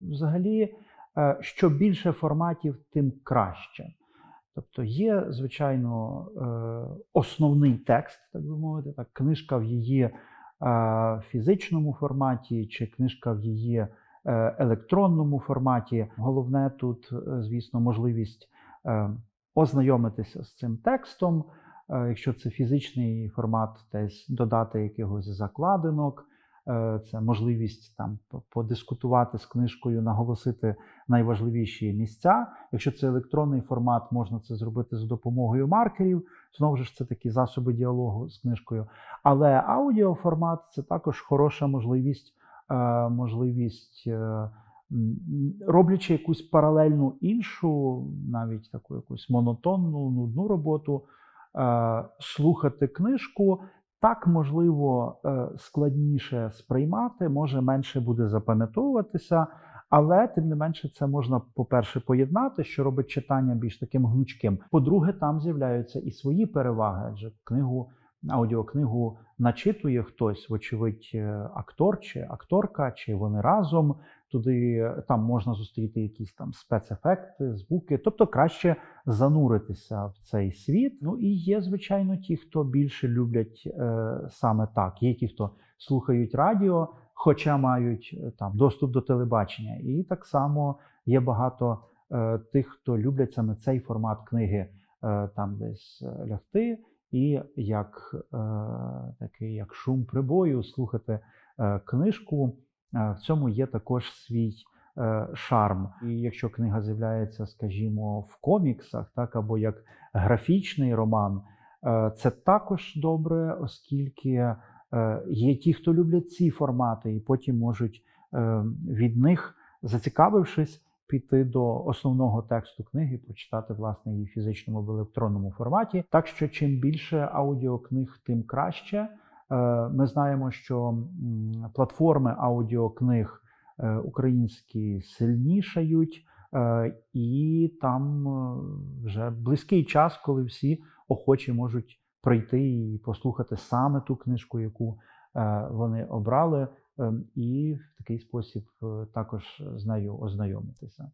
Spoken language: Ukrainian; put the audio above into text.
Взагалі, е, що більше форматів, тим краще. Тобто є, звичайно, е, основний текст, так би мовити, так, книжка в її е, фізичному форматі, чи книжка в її електронному форматі. Головне тут, звісно, можливість ознайомитися з цим текстом. Е, Якщо це фізичний формат, десь додати якихось закладинок, Е, це можливість там подискутувати з книжкою, наголосити найважливіші місця. Якщо це електронний формат, можна це зробити за допомогою маркерів. Знову ж це такі засоби діалогу з книжкою. Але аудіоформат це також хороша можливість, е, можливість. Роблячи якусь паралельну іншу, навіть таку якусь монотонну, нудну роботу, слухати книжку, так, можливо, е, складніше сприймати, може менше буде запам'ятовуватися, але тим не менше це можна, по-перше, поєднати, що робить читання більш таким гнучким. По-друге, там з'являються і свої переваги, адже книгу, аудіокнигу начитує хтось, вочевидь, е, актор чи акторка, чи вони разом. Туди там можна зустріти якісь там спецефекти, звуки, тобто краще зануритися в цей світ. Ну і є, звичайно, ті, хто більше люблять е, саме так. Є ті, хто слухають радіо, хоча мають е, там доступ до телебачення. І так само є багато е, тих, хто люблять саме цей формат книги, е, там десь е, лягти, і як е, такий як шум прибою, слухати е, книжку. Е, В цьому є також свій шарм. І якщо книга з'являється, скажімо, в коміксах, так або як графічний роман, це також добре, оскільки є ті, хто люблять ці формати, і потім можуть від них, зацікавившись, піти до основного тексту книги, прочитати власне її в фізичному або електронному форматі. Так що чим більше аудіокниг, тим краще. Е, Ми знаємо, що платформи аудіокниг е, українські сильнішають, е, і там вже близький час, коли всі охочі можуть прийти і послухати саме ту книжку, яку вони обрали, і в такий спосіб е, також з нею ознайомитися.